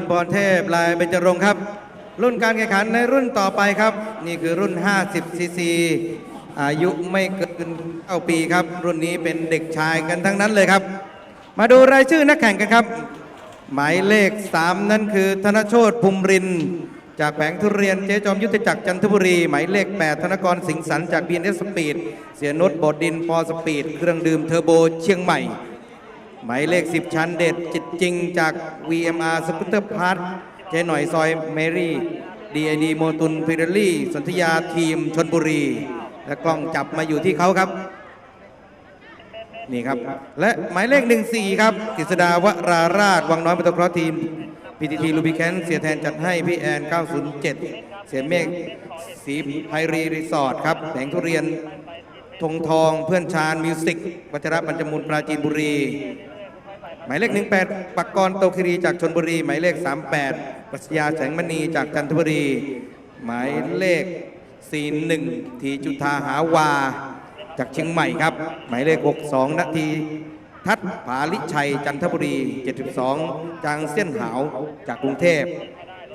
คุณพรเทพลายเบญจรงค์ครับ รุ่นการแข่งขันในรุ่นต่อไปครับ นี่คือรุ่น 50ซีซีอายุไม่เกิน9ปีครับ รุ่นนี้เป็นเด็กชายกันทั้งนั้นเลยครับ มาดูรายชื่อนักแข่งกันครับ หมายเลข 3 นั่นคือ ธนโชตภูมิริน จากแผงทุเรียนเจ๊จอมยุทธจักรจันทบุรี หมายเลข 8 ธนกรสิงสันจาก BNS สปีดเสียนุชบดดินปอสปีดเครื่องดื่มเทอร์โบเชียงใหม่ หมายเลข 10 ชั้นเด็ดจิตจริงจาก VMR สกูตเตอร์พาร์ทเจหน่อยซอยเมรี่ DID โมตุนพิเรลี่สนธยาทีมชนบุรี และกล้องจับมาอยู่ที่เขาครับ นี่ครับ และหมายเลข 14 ครับกฤษดาวราราช วังน้อยมอเตอร์ครอทีม PTT ลูบิแคนเสียแทนจัดให้พี่แอน 907 เสียเมฆสีไพรีรีสอร์ทครับแผงทุเรียนธงทองเพื่อนชาญมิวสิกวัชระปัญจมูลปราจีนบุรี หมายเลข 18 ปักกรโตคิรีจากชนบุรี หมายเลข 38 ปรัชญาแสงมณีจากจันทบุรี หมายเลข 41 ทีจุธาหาวา จากเชียงใหม่ครับ หมายเลข 62 นาทีทัศผาลิชัยจันทบุรี 72 จางเส้นหาวจากกรุงเทพ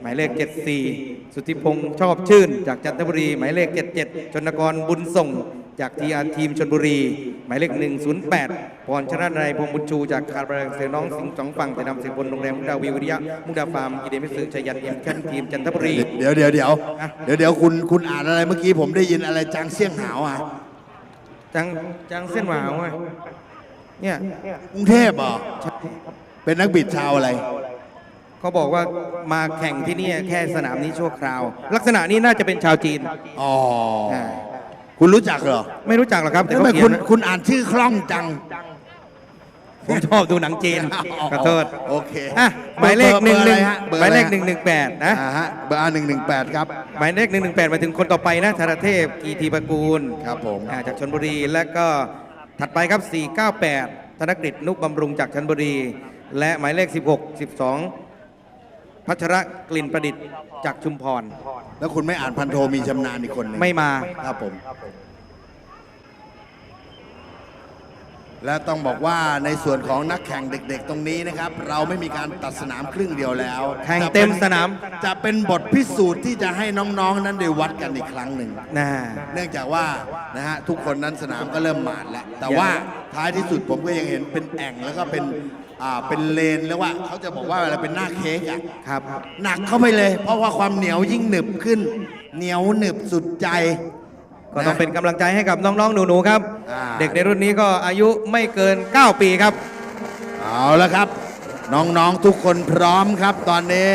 หมายเลข 74 สุทธิพงศ์ชอบชื่น จากจันทบุรี หมายเลข 77 ชนกรบุญส่ง จากทีอาทีมชนบุรี หมายเลข108พรชนะนายพงษ์บุญชูจากคาร์บาเซน้องสิงห์สองฝั่งแต่นำเสียบนโรงแรมมุกดาวีวิริยะมุกดาฟาร์มอีเดมิสึชัยยันเอ็มแคนทีมจันทบุรี เดี๋ยวเดี๋ยวเดี๋ยวอะเดี๋ยวเดี๋ยวคุณคุณอ่านอะไรเมื่อกี้ผมได้ยินอะไรจางเสี่ยงหาวอะจังจังเส้นหวาวอะเนี่ยกรุงเทพเหรอเป็นนักบิดชาวอะไรเขาบอกว่ามาแข่งที่เนี่ยแค่สนามนี้ชั่วคราว ลักษณะนี้น่าจะเป็นชาวจีนอ๋ออ่า คุณรู้จักเหรอไม่รู้จักหรอกครับแต่ทำเขาไมเขียคุณนนะคุณอ่านชื่อคล่องจังผมชอบดูหนังจีนขอโทษโอเคอะหมายเลขบอร์หนึ่งบอร์หอะไรนึ่งฮะบอร์หมายเลขอะหไรนึ่งหนึ่งแปดนะอ่าฮะเบอร์หนึ่งหนึ่งแปดครับ หมายเลขหนึ่งหนึ่งแปดมาถึงคนต่อไปนะธารเทพกีทีปกูลครับผม อ่าจากชนบุรี และก็ถัดไปครับ 498 ธนกฤษนุบำรุงจากชนบุรี และหมายเลข 16 12 พัชระกลิ่นประดิษฐ์ จากชุมพร แล้วคุณไม่อ่านพันโทมีชำนาญอีกคนหนึ่งไม่มา ครับผม และต้องบอกว่าในส่วนของนักแข่งเด็ก ๆ ตรงนี้นะครับ เราไม่มีการตัดสนามครึ่งเดียวแล้วแข่งจะป็นเต็มสนาม จะเป็นบทพิสูจน์ที่จะให้น้องๆ นั้นได้วัดกันอีกครั้งหนึ่ง นะเนื่องจากว่านะฮะทุกคนนั้นสนามก็เริ่มหมาดแล้ว แต่ว่าท้ายที่สุดผมก็ยังเห็นเป็นแอ่งแล้วก็เป็น อ่าเป็นเลนแล้วว่าเขาจะบอกว่าอะไรเป็นหน้าเค้กอะครับ หนักเข้าไปเลย เพราะว่าความเหนียวยิ่งหนึบขึ้น เหนียวหนึบสุดใจก็ต้องเป็นกำลังใจให้กับน้องๆหนูๆครับ อ่า เด็กในรุ่นนี้ก็อายุไม่เกิน 9 ปีครับ เอาละครับ น้องๆทุกคนพร้อมครับ ตอนนี้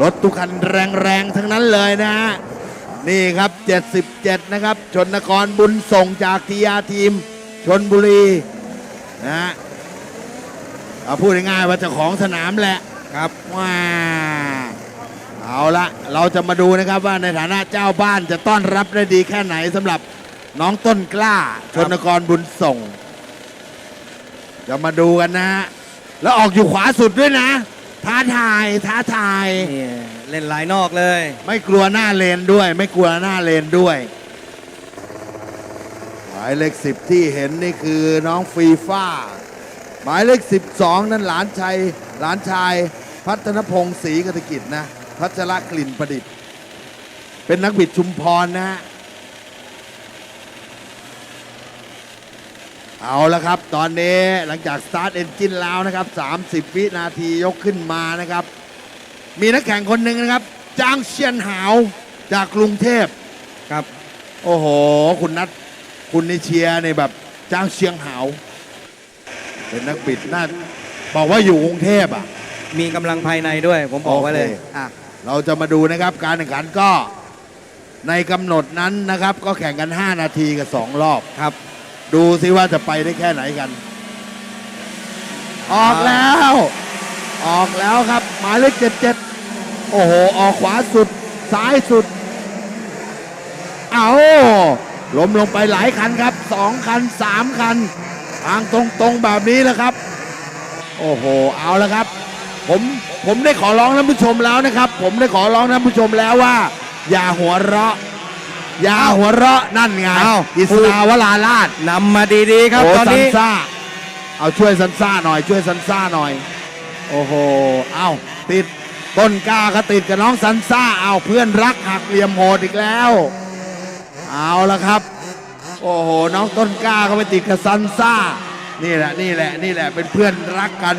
รถทุกคันแรงๆทั้งนั้นเลยนะฮะนี่ครับ 77 นะครับ ชนนครบุญส่งจากทียาทีม ชนบุรีนะฮะ เอาพูดง่ายๆว่าเจ้าของสนามแหละครับว้าเอาละเราจะมาดูนะครับว่าในฐานะเจ้าบ้านจะต้อนรับได้ดีแค่ไหนสำหรับน้องต้นกล้าชนกรบุญส่งจะมาดูกันนะฮะแล้วออกอยู่ขวาสุดด้วยนะ ท้าทายท้าทาย นี่เล่นลายนอกเลย ไม่กลัวหน้าเลนด้วย ไม่กลัวหน้าเลนด้วยหมายเลขสิบที่เห็นนี่คือน้องฟีฟ่า หมายเลขสิบสองนั่นหลานชายหลานชาย พัฒนพงศ์ศรีกตกิจนะพัชระกลิ่นประดิษฐ์ เป็นนักบิดชุมพรนะฮะเอาละครับ ตอนนี้หลังจากสตาร์ทเอนจินแล้วนะครับ 30 วินาทียกขึ้นมานะครับ มีนักแข่งคนหนึ่งนะครับ จางเชียนหาวจากกรุงเทพครับ โอ้โห คุณนัทคุณนิเชียร์เนี่ยแบบจางเชียงหาว เป็นนักบิดน่าบอกว่าอยู่กรุงเทพอะ มีกำลังภายในด้วย ผมบอกไว้เลยโอเค อะเราจะมาดูนะครับ การแข่งขันก็ในกำหนดนั้นนะครับ ก็แข่งกัน 5 นาทีกับ 2 รอบ ครับดูซิว่าจะไปได้แค่ไหนกัน ออกแล้ว ออกแล้วครับหมายเลขเจ็ดเจ็ดโอ้โห ออกขวาสุด ซ้ายสุด เอาล้มลงไปหลายคันครับสองคันสามคัน ทางตรงๆแบบนี้แหละครับ โอ้โห เอาแล้วครับ ผมผมได้ขอร้องท่านผู้ชมแล้วนะครับ ผมได้ขอร้องท่านผู้ชมแล้วว่า อย่าหัวเราะ อย่าหัวเราะนั่นไงอ้าว อิสราวราลาดนำมาดีๆครับโอ้ตอนซันนี้ ซ่าเอาช่วยซันซ่าหน่อย ช่วยซันซ่าหน่อย โอ้โห เอาติดต้นกล้าก็ติดกับน้องซันซ่าเอาเพื่อนรักหักเหลี่ยมโหดอีกแล้ว เอาละครับ โอ้โหน้องต้นกล้าก็ไปติดกับซันซ่า นี่แหละนี่แหละนี่แหละเป็นเพื่อนรักกัน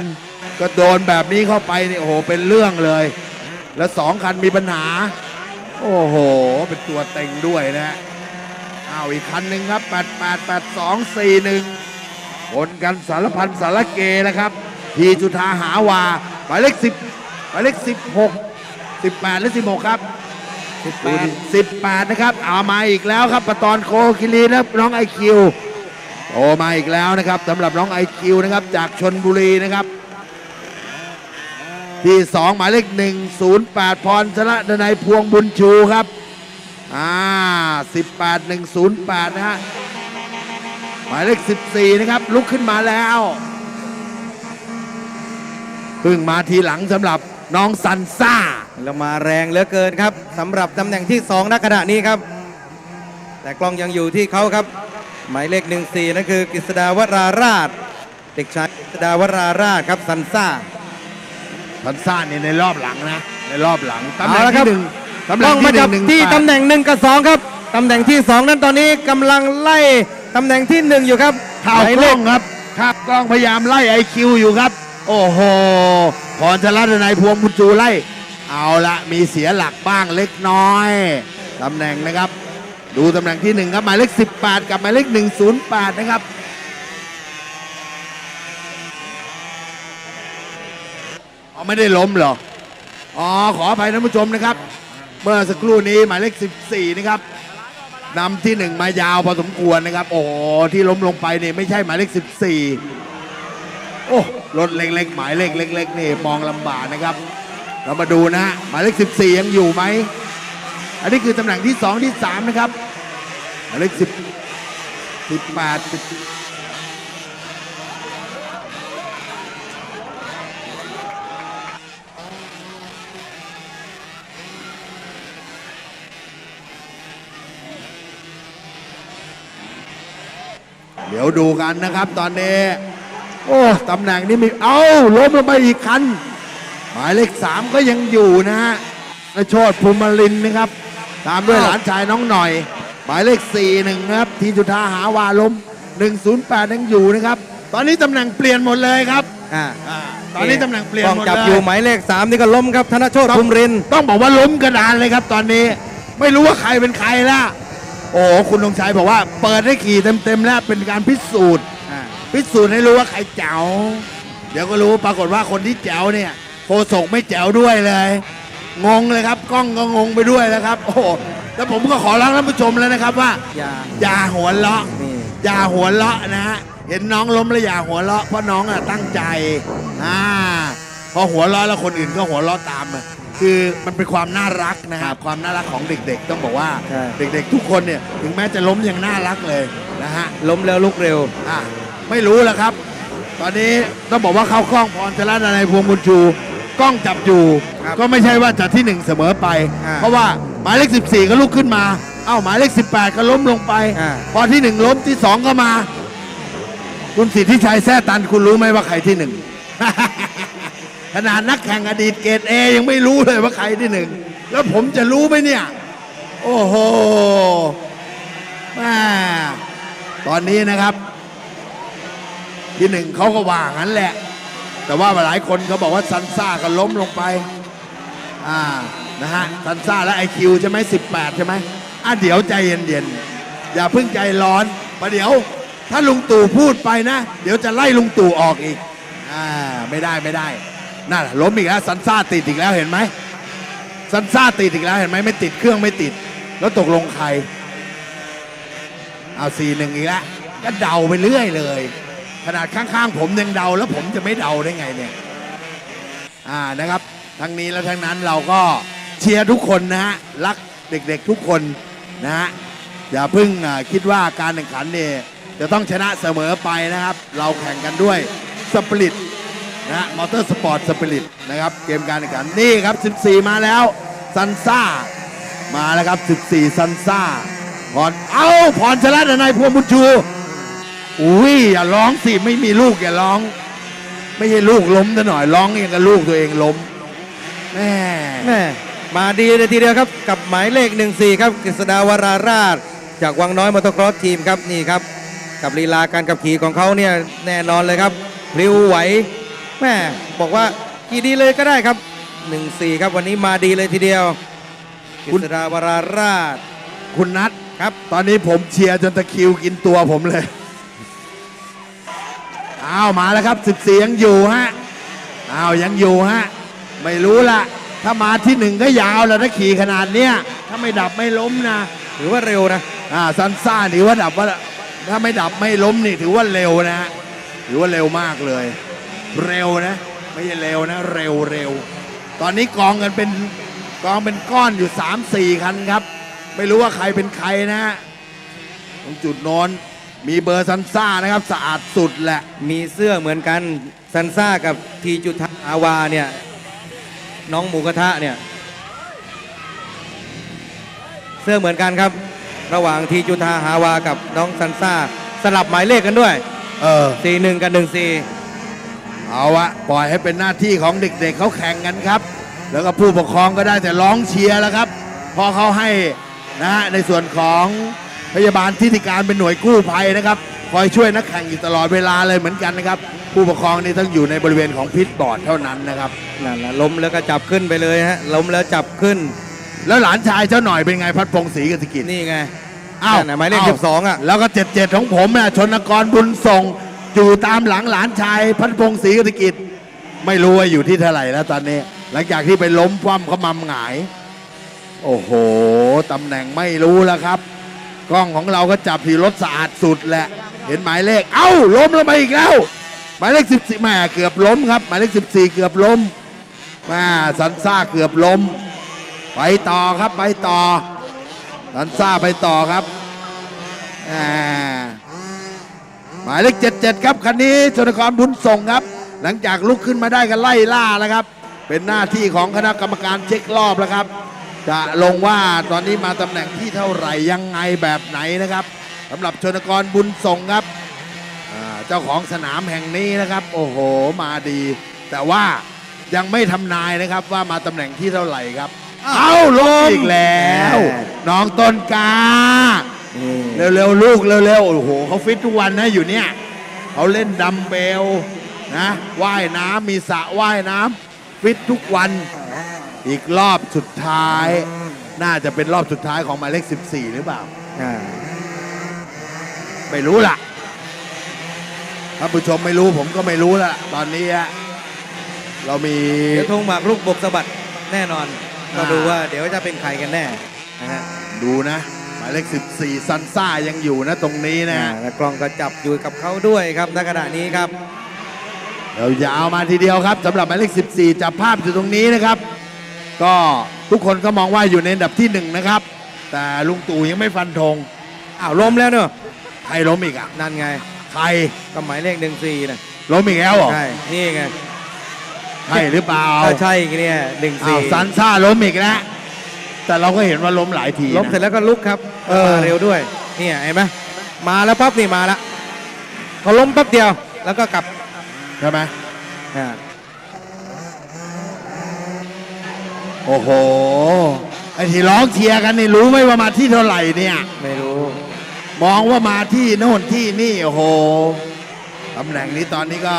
ก็โดนแบบนี้เข้าไปนี่โอ้โหเป็นเรื่องเลย แล้วสองคันมีปัญหา โอ้โห เป็นตัวเต็งด้วยนะฮะเอาอีกคันหนึ่งครับ 888241ผลกันสารพันสารเกนะครับ ทีจุธาหาวาหมายเลข10หมายเลข16 18หรือ16 ครับ 18 18 นะครับ เอามาอีกแล้วครับปตอนโคคิรีนะน้องไอคิวโทรมาอีกแล้วนะครับสำหรับน้องไอคิวนะครับจากชนบุรีนะครับ ที่ 2 หมายเลข 108 พรชนะดนัยพวงบุญชูครับอ่า18 108 นะฮะหมายเลข 14 นะครับ ลุกขึ้นมาแล้วเพิ่งมาทีหลังสำหรับน้องซันซ่า แล้วมาแรงเหลือเกินครับสำหรับตำแหน่งที่2ณขณะนี้ครับ แต่กล้องยังอยู่ที่เขาครับ หมายเลข 14 นั่นคือกฤษดาวราราช เด็กชายกฤษดาวราราชครับซันซ่าซันซ่าเนี่ยในรอบหลังนะ ในรอบหลังตำแหน่เอางละครัที่บหนึ่งตำแหกน่ล้งองมาที่หจันึ่บงหนึ่งที่แปดตำแหน่งหนึ่งกับสองครับตำแหน่งที่สองนั้นตอนนี้กำลังไล่ตำแหน่งที่หนึ่งอยู่ครับข่าวหมายกเลล้อขงครับข้าวกล้องพยายามไล่ไอคิวอยู่ครับ โอ้โหพรชลัดนายพวงบุญจูไล่ เอาละมีเสียหลักบ้างเล็กน้อยตำแหน่งนะครับ ดูตำแหน่งที่หนึ่งครับหมายเลข18 กับหมายเลข108 นะครับอ๋อไม่ได้ล้มเหรออ๋อขออภัยท่านผู้ชมนะครับ เมื่อสักครู่นี้หมายเลข14 นะครับนำที่หนึ่งมายาวพอสมควรนะครับ โอ้ที่ล้มลงไปนี่ไม่ใช่หมายเลข14 โอ้รถเล็กๆ หมายเลขเล็กๆนี่มองลำบากนะครับ เรามาดูนะฮะหมายเลข14 ยังอยู่ไหม อันนี้คือตำแหน่งที่ 2 ที่ 3 นะครับหมายเลข10 18เดี๋ยวดูกันนะครับตอนนี้ โอ้ ตำแหน่งนี้มี เอ้าล้มลงไปอีกคัน หมายเลขสามก็ยังอยู่นะฮะนโชดภูมิลินทร์นะครับ ตามด้วยหลานชายน้องหน่อย หมายเลขสี่หนึ่งนะครับ ทีจุธาหาวาลม108ยังอยู่นะครับ ตอนนี้ตำแหน่งเปลี่ยนหมดเลยครับอ่าอ่าตอนนี้ตำแหน่งเปลี่ยนกล้องหมดจับเลอยู่ยหมายเลข3นี่ก็ล้มครับธนโชตภูมิรินทร์ต้องบอกว่าล้มกระดานเลยครับ ตอนนี้ไม่รู้ว่าใครเป็นใครละโอ้โหคุณธงชัยบอกว่าเปิดให้ขี่เต็มๆแล้วเป็นการพิสูจน์ อ่าพิสูจน์ให้รู้ว่าใครแจ๋วเดี๋ยวก็รู้ปรากฏว่าคนที่แจ๋วเนี่ย โคศกไม่แจ๋วด้วยเลย งงเลยครับ กล้องก็งงไปด้วยแล้วครับ โอ้โหแล้วผมก็ขอร้องท่านผู้ชมแล้วนะครับว่า อย่า อย่าหัวเราะ นี่ อย่าหัวเราะนะฮะ เห็นน้องล้มแล้วอย่าหัวเราะเพราะน้องอะตั้งใจอ่าพอหัวเราะแล้วคนอื่นก็หัวเราะตามอะคือมันเป็นความน่ารักนะครับความน่ารักของเด็กๆ ต้องบอกว่าใช่ เด็กๆ ทุกคนเนี่ยถึงแม้จะล้มยังน่ารักเลยนะฮะล้มแล้วลุกเร็ว อะไม่รู้แล้วครับ ตอนนี้ต้องบอกว่าเข้ากล้องพรชลนายพวงบุญชู กล้องจับอยู่ ครับก็ไม่ใช่ว่าจะที่หนึ่งเสมอไป อ่าเพราะว่าหมายเลข14 ก็ลุกขึ้นมา เอ้าหมายเลข18 ก็ล้มลงไป อ่า พอที่หนึ่งล้มที่สองก็มา คุณสิทธิชัยแท้ตันคุณรู้ไหมว่าใครที่หนึ่ง ขนาดนักแข่งอดีตเกรดเอยังไม่รู้เลยว่าใครที่หนึ่ง แล้วผมจะรู้ไหมเนี่ย โอ้โหแม่ตอนนี้นะครับ ที่หนึ่งเขาก็ว่างั้นแหละ แต่ว่าหลายคนเขาบอกว่าซันซ่าก็ล้มลงไปอ่านะฮะซันซ่าและไอคิวใช่ไหมสิบแปดใช่ไหมอะเดี๋ยวใจเย็นๆ อย่าเพิ่งใจร้อนประเดี๋ยว ถ้าลุงตู่พูดไปนะ เดี๋ยวจะไล่ลุงตู่ออกอีกอ่าไม่ได้ไม่ได้นั่นล้มอีกแล้วซันซ่าติดอีกแล้วเห็นไหมซันซ่าติดอีกแล้วเห็นไหมไม่ติดเครื่องไม่ติด แล้วตกลงใครเอาสี่หนึ่งอีกแล้วก็เดาไปเรื่อยเลย ขนาดข้างๆ ผมยังเดาแล้วผมจะไม่เดาได้ไงเนี่ยอ่านะครับ ทั้งนี้และทั้งนั้นเราก็เชียร์ทุกคนนะฮะรักเด็กๆทุกคนนะฮะอย่าเพิ่งคิดว่าการแข่งขันเนี่ยจะต้องชนะเสมอไปนะครับ เราแข่งกันด้วยสปริตนะฮะมอเตอร์สปอร์ตสปริตนะครับเกมการแข่งขันนี่ครับ 14 มาแล้วซันซ่ามาแล้วครับ 14ซันซ่าพรเอ้าพรชนะนายพวงบุญชู อุ้ยอย่าร้องสิไม่มีลูกอย่าร้อง ไม่ใช่ลูกล้มซะหน่อยร้องอย่างกับลูกตัวเองล้มแม่แม่มาดีเลยทีเดียวครับ กับหมายเลข 14 ครับกฤษดาวราราช จากวังน้อยมอเตอร์ครอสทีมครับนี่ครับ กับลีลาการขับขี่ของเขาเนี่ยแน่นอนเลยครับพลิ้วไหวแม่บอกว่ากี่ดีเลยก็ได้ครับ 14 ครับวันนี้มาดีเลยทีเดียวกฤษดาวราราช คุณนัทครับ ตอนนี้ผมเชียร์จนตะคริวกินตัวผมเลย อ้าวมาแล้วครับ14ยังอยู่ฮะอ้าวยังอยู่ฮะไม่รู้ละถ้ามาที่หนึ่งก็ยาวแล้วถ้าขี่ขนาดเนี้ยถ้าไม่ดับไม่ล้มนะถือว่าเร็วนะอ่าซันซ่าถือว่าดับว่าถ้าไม่ดับไม่ล้มนี่ถือว่าเร็วนะฮะถือว่าเร็วมากเลย เร็วนะ ไม่ใช่เร็วนะ เร็วเร็วตอนนี้กองกันเป็นกองเป็นก้อนอยู่ 3 4 คันครับ ไม่รู้ว่าใครเป็นใครนะฮะตรงจุดน้น มีเบอร์ซันซ่านะครับสะอาดสุดแหละ มีเสื้อเหมือนกันซันซ่ากับทีจุทาอาวาเนี่ย น้องหมูกระทะเนี่ย เสื้อเหมือนกันครับ ระหว่างทีจุทาฮาวากับน้องซันซ่า สลับหมายเลขกันด้วยเออ41กับ14เอาวะปล่อยให้เป็นหน้าที่ของเด็กๆเขาแข่งกันครับ แล้วก็ผู้ปกครองก็ได้แต่ร้องเชียร์แล้วครับเพอเขาให้นะฮะในส่วนของ พยาบาลที่ติการเป็นหน่วยกู้ภัยนะครับ คอยช่วยนักแข่งอยู่ตลอดเวลาเลยเหมือนกันนะครับ ผู้ปกครองนี่ต้องอยู่ในบริเวณของพิทบอร์ดเท่านั้นนะครับนั่นแหละล้มแล้วก็จับขึ้นไปเลยฮะล้มแล้วจับขึ้น แล้วหลานชายเจ้าหน่อยเป็นไงพัดพงศรีกสิกิจนี่ไงอ้าวนั่นน่ะหมายเลขอ้าว12อะแล้วก็เจ็ดเจ็ดของผมน่ะชนกรบุญส่งอยู่ตามหลังหลานชายพัดพงศรีกสิกิจไม่รู้ว่าอยู่ที่เท่าไหร่แล้วตอนนี้ หลังจากที่ไปล้มคว่ำเขามำหงาย โอ้โหตำแหน่งไม่รู้แล้วครับ กล้องของเราก็จับที่รถสะอาดสุดแหละ เห็นหมายเลข เอ้าล้มล้วมาอีกแล้ว หมายเลขสิบสี่แม่เกือบล้มครับ หมายเลขสิบสี่เกือบล้มแม่สันซ่าเกือบล้ม ไปต่อครับไปต่อ สันซ่าไปต่อครับหมายเลขเจ็ดเจ็ดครับคันนี้ชนกรบุญส่งครับ หลังจากลุกขึ้นมาได้กันไล่ล่าแล้วครับ เป็นหน้าที่ของคณะกรรมการเช็ครอบแล้วครับ จะลงว่าตอนนี้มาตำแหน่งที่เท่าไหร่ยังไงแบบไหนนะครับสำหรับชนกรบุญส่งครับอ่าเจ้าของสนามแห่งนี้นะครับ โอ้โหมาดี แต่ว่ายังไม่ทำนายนะครับว่ามาตำแหน่งที่เท่าไหร่ครับ เอาลงอีกแล้ว น้องต้นกานี่เร็วๆลูกเร็วๆโอ้โหเขาฟิตทุกวันนะอยู่เนี่ยเขาเล่นดัมเบลนะว่ายน้ำมีสระว่ายน้ำฟิตทุกวัน อีกรอบสุดท้าย น่าจะเป็นรอบสุดท้ายของหมายเลข 14 หรือเปล่า อ่าไม่รู้ล่ะท่านผู้ชมไม่รู้ผมก็ไม่รู้ละตอนนี้ฮะเรามี เดี๋ยวธงหมากลูกบกสะบัดแน่นอนก็อ่าดูว่าเดี๋ยวจะเป็นใครกันแน่นะฮะดูนะ หมายเลข 14 ซันซ่ายังอยู่นะตรงนี้นะอ่าแล้วกล้องก็จับอยู่กับเขาด้วยครับณขณะนี้ครับ เรายาวมาทีเดียวครับสำหรับหมายเลข 14 จับภาพอยู่ตรงนี้นะครับ ก็ทุกคนก็มองว่าอยู่ในอันดับที่หนึ่งนะครับ แต่ลุงตู่ยังไม่ฟันธงอ้าวล้มแล้วเนอะใครล้มอีกอะนั่นไงใครก็หมายเลขหนึ่งสี่นะล้มอีกแล้วเหรอใช่นี่ไงใช่หรือเปล่าถ้าใช่อีกเนี่ยหนึ่งอ้าสี่วซันซ่าล้มอีกแล้วแต่เราก็เห็นว่าล้มหลายทีนะ ล้มเสร็จแล้วก็ลุกครับเออ มาเร็วด้วยเนี่ยเห็นไหมมาแล้วปั๊บนี่มาละเขาล้มแป๊บเดียวแล้วก็กลับใช่ไหม อ่า โอ้โห ไอ้ที่ร้องเชียร์กันนี่รู้ไหมว่ามาที่เท่าไหร่เนี่ย ไม่รู้ มองว่ามาที่โน่นที่นี่โอ้โหตำแหน่งนี้ตอนนี้ก็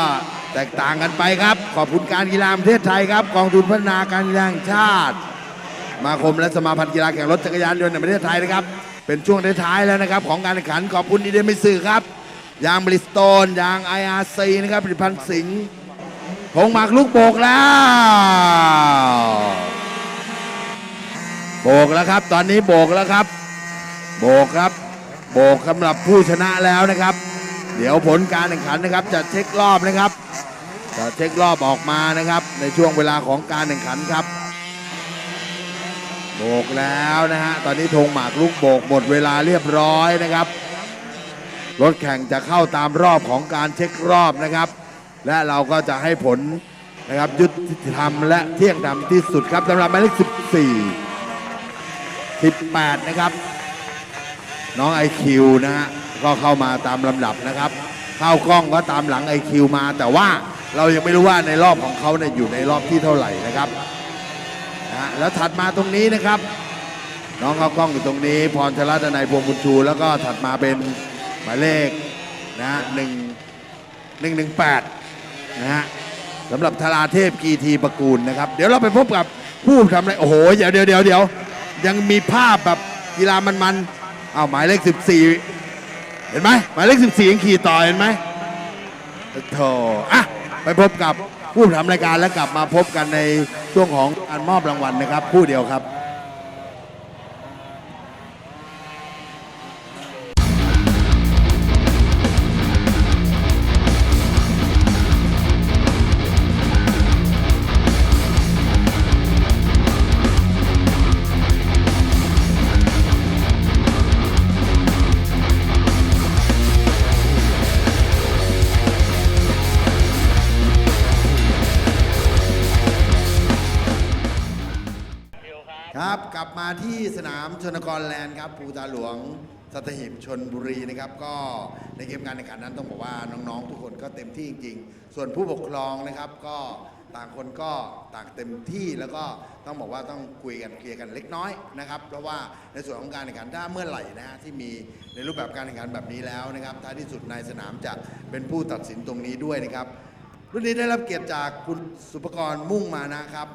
แตกต่างกันไปครับ ขอบคุณการกีฬาประเทศไทยครับ กองทุนพัฒนาการกีฬาแห่งชาติมาคมและสมาพันธ์กีฬาแข่งรถจักรยานยนต์แห่งประเทศไทยนะครับ เป็นช่วงท้ายๆแล้วนะครับ ของการแข่งขันขอบคุณดีเดมิสื่อครับ ยางบริสโตนยาง IRC นะครับผลิตภัณฑ์สิงห์พงหมากลูกโบกแล้ว โบกแล้วครับ ตอนนี้โบกแล้วครับ โบกครับ โบกสำหรับผู้ชนะแล้วนะครับ เดี๋ยวผลการแข่งขันนะครับ จะเช็ครอบนะครับ จะเช็ครอบออกมานะครับ ในช่วงเวลาของการแข่งขันครับ โบกแล้วนะฮะตอนนี้ธงหมากลูกโบกหมดเวลาเรียบร้อยนะครับรถแข่งจะเข้าตามรอบของการเช็ครอบนะครับ และเราก็จะให้ผลนะครับยุติธรรมและเที่ยงธรรมที่สุดครับสำหรับหมายเลข14 18 นะครับ น้องไอคิวนะฮะก็เข้ามาตามลำดับนะครับ เข้ากล้องก็ตามหลังไอคิวมา แต่ว่าเรายังไม่รู้ว่าในรอบของเขาเนี่ยอยู่ในรอบที่เท่าไหร่นะครับนะฮะแล้วถัดมาตรงนี้นะครับ น้องเข้ากล้องอยู่ตรงนี้ พรชลัตนายพวงบุญชู แล้วก็ถัดมาเป็นหมายเลขนะฮะหนึ่งหนึ่งหนึ่งแปดนะฮะสำหรับธาราเทพกีทีประกูลนะครับ เดี๋ยวเราไปพบกับผู้ทำอะไรโอ้โหเดี๋ยวเดี๋ยวเดี๋ยวเดี๋ยว ยังมีภาพแบบกีฬามันๆเอาหมายเลข 14 เห็นไหมหมายเลข 14ยังขี่ต่อเห็นไหมโธ่อะไปพบกับผู้ทำรายการแล้วกลับมาพบกันในช่วงของการมอบรางวัลนะครับ คู่เดียวครับ ครับ กลับมาที่สนามชนกรแลนด์ครับภูตาหลวงสัตหีบชนบุรีนะครับ ก็ในเกมการแข่งขันนั้นต้องบอกว่าน้องๆ ทุกคนก็เต็มที่จริงๆ ส่วนผู้ปกครองนะครับ ก็ต่างคนก็ต่างเต็มที่แล้วก็ต้องบอกว่าต้องคุยกันเคลียร์กันเล็กน้อยนะครับ เพราะว่าในส่วนของการแข่งขันถ้าเมื่อไหร่นะฮะที่มีในรูปแบบการแข่งขันแบบนี้แล้วนะครับท้ายที่สุดนายสนามจะเป็นผู้ตัดสินตรงนี้ด้วยนะครับ รุ่นนี้ได้รับเกียรติจากคุณสุภกรมุ่งมานะครับ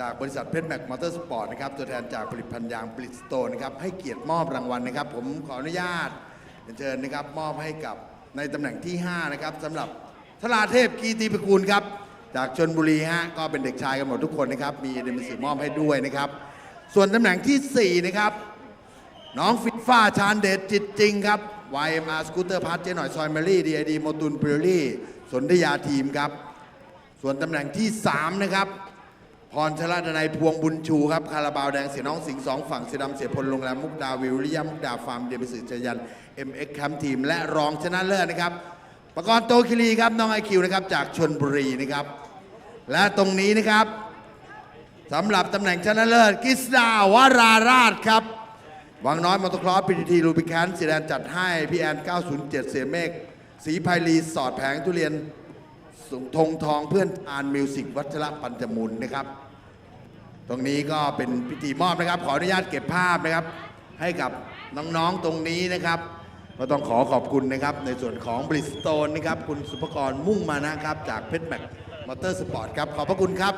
จากบริษัทเพชรแม็กมอเตอร์สปอร์ตนะครับตัวแทนจากผลิตภัณฑ์ยางบริสโตนนะครับให้เกียรติมอบรางวัลนะครับ ผมขออนุญาตเชิญนะครับมอบให้กับในตำแหน่งที่ 5 นะครับสำหรับธราเทพกีตีประกูลครับ จากชนบุรีฮะก็เป็นเด็กชายกันหมดทุกคนนะครับ มีเดมิสีมอบให้ด้วยนะครับ ส่วนตำแหน่งทีสี่4 นะครับ น้องฟิตฟ้าชานเดชจิตจริงครับ YMR สกูเตอร์พาร์ทเจหน่อยซอยเมลี่ดีไอดีโมตุนเปรลี่สนธยาทีมครับ ส่วนตำแหน่งที่ 3 นะครับ พรชลดนัยพวงบุญชูครับคาราบาวแดงเสียน้องสิงห์สองฝั่งเสียดำเสียพลโรงแรมมุกดาวิวริยมุกดาฟาร์มเดบิสือจยัน MX แคมทีม และรองชนะเลิศนะครับประกรณ์โตคิรีครับน้องไอคิวนะครับจากชนบุรีนะครับ และตรงนี้นะครับสำหรับตำแหน่งชนะเลิศกิสดาวราราชครับวังน้อยมอเตอร์คลอสพีทีรูบิแคนสีแดงจัดให้พี่แอน 907 เสียเมฆสีไพลีสอดแผงทุเรียน สุงธงทองเพื่อนอ่านมิวสิกวัชระปัญจมุลนะครับ ตรงนี้ก็เป็นพิธีมอบนะครับ ขออนุญาตเก็บภาพนะครับ ให้กับน้องๆตรงนี้นะครับก็ต้องขอขอบคุณนะครับ ในส่วนของบริสโตนนะครับ คุณสุภกรมุ่งมานะครับ จากเพชรแม็กมอเตอร์สปอร์ตครับ ขอบพระคุณครับ